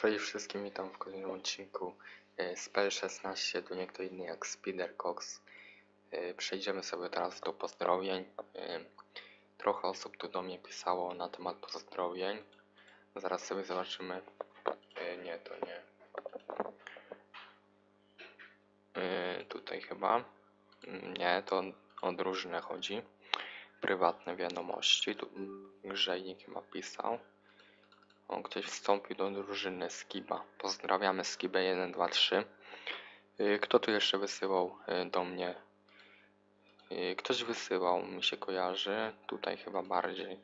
Cześć wszystkim, witam w kolejnym odcinku e, z PL16, tu nie kto inny jak Spider Cox. E, Przejdziemy sobie teraz do pozdrowień. E, Trochę osób tu do mnie pisało na temat pozdrowień. Zaraz sobie zobaczymy. Nie, to nie. Tutaj chyba. Mm, Nie, to o drużynę chodzi. Prywatne wiadomości. Tu grzejnik chyba pisał. O, ktoś wstąpił do drużyny Skiba. Pozdrawiamy Skibę 1, 2, 3. Y, Kto tu jeszcze wysyłał y, do mnie? Y, Ktoś wysyłał, mi się kojarzy. Tutaj chyba bardziej.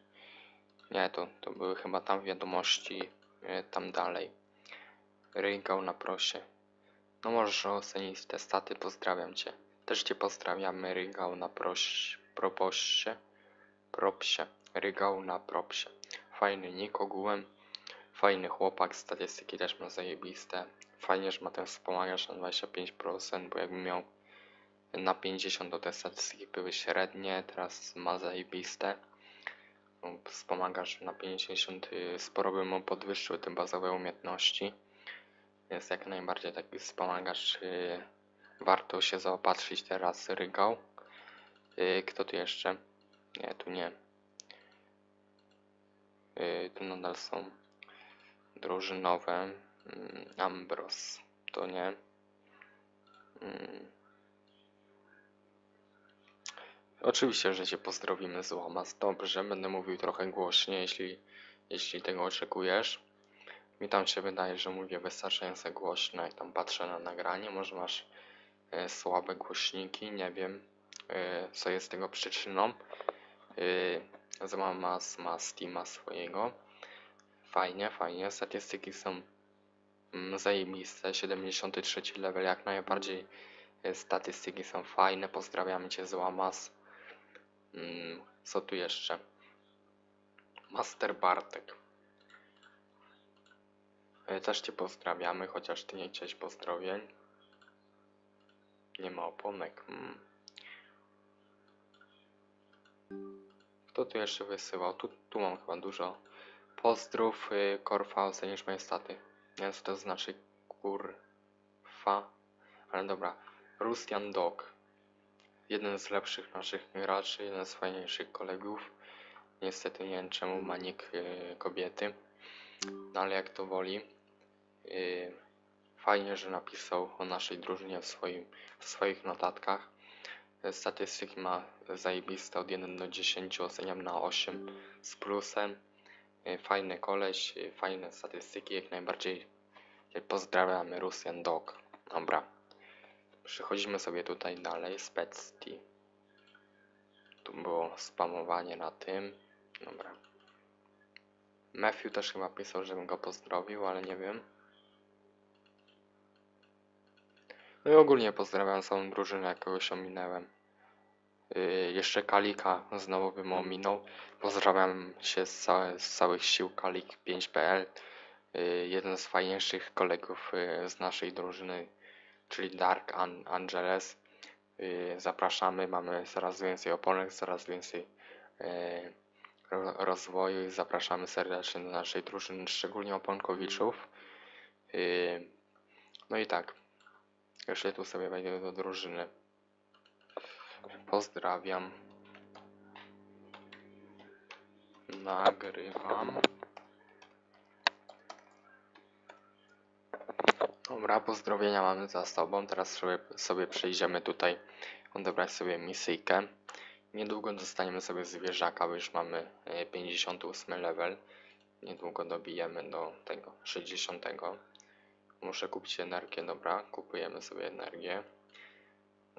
Nie, to, to były chyba tam wiadomości. Tam dalej. Rygał na prosie. No możesz ocenić te staty, pozdrawiam cię. Też cię pozdrawiamy, Rygał na proś, proposie. Propsie. Rygał na propsie. Fajny nick ogółem. Fajny chłopak, statystyki też ma zajebiste. Fajnie, że ma ten wspomagacz na 25%, bo jakbym miał na 50 to te statystyki były średnie, teraz ma zajebiste. No, Wspomagacz na 50 y, sporo by mu podwyższył te bazowe umiejętności. Więc jak najbardziej taki wspomagacz y, warto się zaopatrzyć teraz rygał. Y, Kto tu jeszcze? Nie, tu nie. Tu nadal są drużynowe. Mm, Ambros, to nie. Mm. Oczywiście, że cię pozdrowimy z Łamas. Dobrze, będę mówił trochę głośniej, jeśli, jeśli tego oczekujesz. Mi tam się wydaje, że mówię wystarczająco głośno, jak tam patrzę na nagranie. Może masz e, słabe głośniki, nie wiem, e, co jest tego przyczyną. E, Złamas ma Steama swojego. Fajnie, fajnie. Statystyki są mm, zajebiste. 73 level, jak najbardziej. e, Statystyki są fajne. Pozdrawiamy Cię z Łamas. Mm, Co tu jeszcze? Master Bartek. E, Też Cię pozdrawiamy, chociaż Ty nie chciałeś pozdrowień. Nie ma oponek. Mm. Kto tu jeszcze wysyłał? Tu, tu mam chyba dużo. Pozdrów, y, Korfa, ocenisz moje staty. Nie wiem co to znaczy kurfa, ale dobra. Rustian Dog. Jeden z lepszych naszych graczy, jeden z fajniejszych kolegów. Niestety nie wiem czemu ma nick y, kobiety. No ale jak to woli. Y, fajnie, że napisał o naszej drużynie w, swoim, w swoich notatkach. Statystyki ma zajebiste od 1 do 10, oceniam na 8 z plusem. Y, Fajny koleś, y, fajne statystyki, jak najbardziej pozdrawiamy Russian Dog. Dobra. Przechodzimy sobie tutaj dalej, Specti. Tu było spamowanie na tym. Dobra. Matthew też chyba pisał, żebym go pozdrowił, ale nie wiem. No i ogólnie pozdrawiam całą drużynę, kogoś ominęłem. Yy, jeszcze Kalika znowu bym ominął. Pozdrawiam się z, całe, z całych sił Kalik 5.pl. Yy, jeden z fajniejszych kolegów yy, z naszej drużyny, czyli Dark An Angeles. Zapraszamy, mamy coraz więcej oponek, coraz więcej ro rozwoju i zapraszamy serdecznie do naszej drużyny, szczególnie oponkowiczów. Yy, no i tak, jeszcze tu sobie wejdę do drużyny. Pozdrawiam. Nagrywam. Dobra, pozdrowienia mamy za sobą. Teraz sobie, sobie przejdziemy tutaj odebrać sobie misyjkę. Niedługo dostaniemy sobie zwierzaka, bo już mamy e, 58 level. Niedługo dobijemy do tego 60. Muszę kupić energię, dobra, kupujemy sobie energię.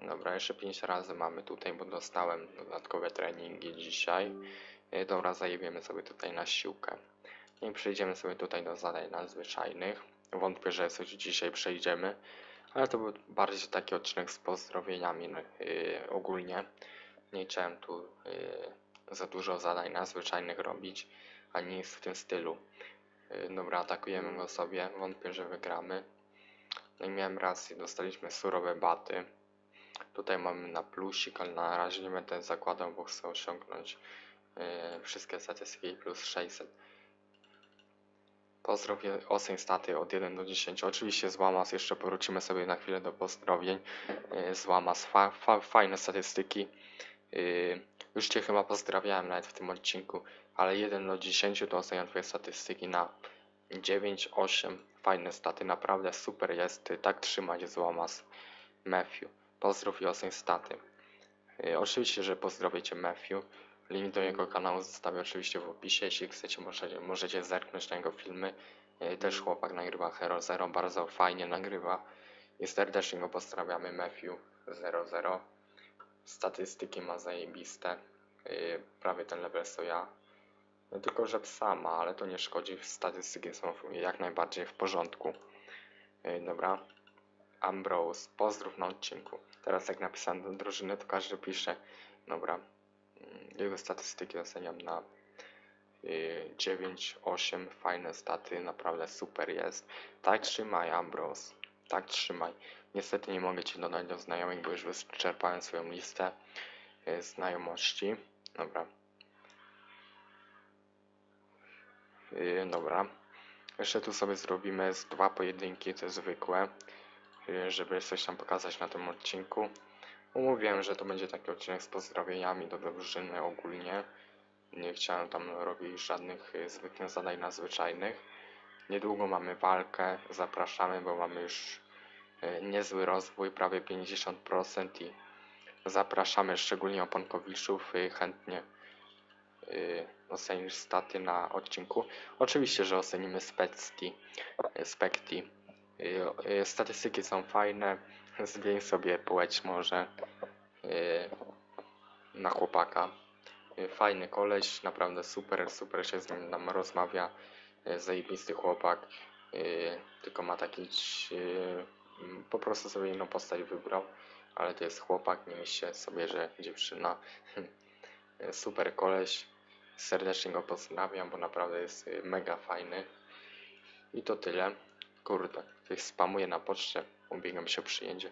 Dobra, jeszcze 5 razy mamy tutaj, bo dostałem dodatkowe treningi dzisiaj. E, Dobra, zajebiemy sobie tutaj na siłkę. I przejdziemy sobie tutaj do zadań nadzwyczajnych. Wątpię, że coś dzisiaj przejdziemy, ale to był bardziej taki odcinek z pozdrowieniami yy, ogólnie. Nie chciałem tu yy, za dużo zadań nadzwyczajnych robić, ani nic w tym stylu. Yy, dobra, atakujemy go sobie, wątpię, że wygramy. No i miałem rację, dostaliśmy surowe baty. Tutaj mamy na plusik, ale na razie nie będę zakładał, bo chcę osiągnąć yy, wszystkie statystyki plus 600. Pozdrowie oceń staty od 1 do 10. Oczywiście z Łamas jeszcze powrócimy sobie na chwilę do pozdrowień. Yy, Z Łamas fa, fa, fajne statystyki. Yy, Już Cię chyba pozdrawiałem nawet w tym odcinku, ale 1 do 10 to oceniam Twoje statystyki na 9, 8. Fajne staty, naprawdę super jest. Tak trzymać z Łamas. Matthew. Pozdrów i oceń staty. Yy, Oczywiście, że pozdrowię Matthew. Link do jego kanału zostawię oczywiście w opisie. Jeśli chcecie, możecie, możecie zerknąć na jego filmy. Yy, Też chłopak nagrywa Hero Zero, bardzo fajnie nagrywa. I serdecznie go pozdrawiamy, Matthew00. Statystyki ma zajebiste. Yy, Prawie ten level co ja. No Tylko, że psa ma, ale to nie szkodzi. Statystyki są jak najbardziej w porządku. Dobra. Ambrose, pozdrów na odcinku. Teraz jak napisałem do drużyny, to każdy pisze. Dobra. Mm, Jego statystyki oceniam na y, 9, 8. Fajne staty, naprawdę super jest. Tak trzymaj, Ambrose. Tak trzymaj. Niestety nie mogę Ci dodać do znajomych, bo już wyczerpałem swoją listę y, znajomości. Dobra. Y, Dobra. Jeszcze tu sobie zrobimy z dwa pojedynki, te zwykłe, y, żeby coś tam pokazać na tym odcinku. Umówiłem, że to będzie taki odcinek z pozdrowieniami do drużyny ogólnie. Nie chciałem tam robić żadnych y, zwykłych zadań nadzwyczajnych. Niedługo mamy walkę, zapraszamy, bo mamy już y, niezły rozwój, prawie 50% i zapraszamy szczególnie oponkowiczów y, chętnie y, ocenisz staty na odcinku. Oczywiście, że ocenimy specti, y. Y, y, Statystyki są fajne, zdjęć sobie płeć może y, na chłopaka. Fajny koleś, naprawdę super, super się z nim nam rozmawia. Zajebisty chłopak, tylko ma taki po prostu sobie inną postać wybrał, ale to jest chłopak, nie myślcie sobie, że dziewczyna. Super koleś, serdecznie go pozdrawiam, bo naprawdę jest mega fajny. I to tyle. Kurde, ktoś spamuje na poczcie, ubiegam się o przyjęcie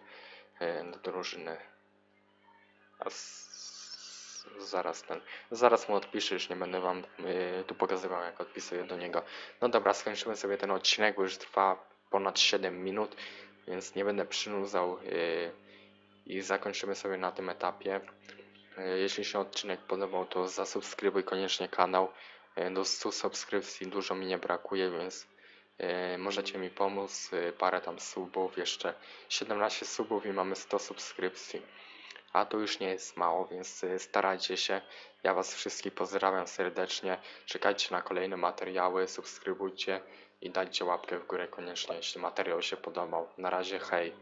y, do drużyny. A zaraz ten. Zaraz mu odpiszę, już nie będę wam y, tu pokazywał, jak odpisuję do niego. No dobra, skończymy sobie ten odcinek, bo już trwa ponad 7 minut, więc nie będę przynudzał y, i zakończymy sobie na tym etapie. Jeśli się odcinek podobał, to zasubskrybuj koniecznie kanał. Do 100 subskrypcji dużo mi nie brakuje, więc możecie mi pomóc. Y, parę tam subów, jeszcze 17 subów i mamy 100 subskrypcji a to już nie jest mało, więc y, starajcie się. Ja Was wszystkich pozdrawiam serdecznie. Czekajcie na kolejne materiały, subskrybujcie i dajcie łapkę w górę koniecznie, jeśli materiał się podobał. Na razie, hej.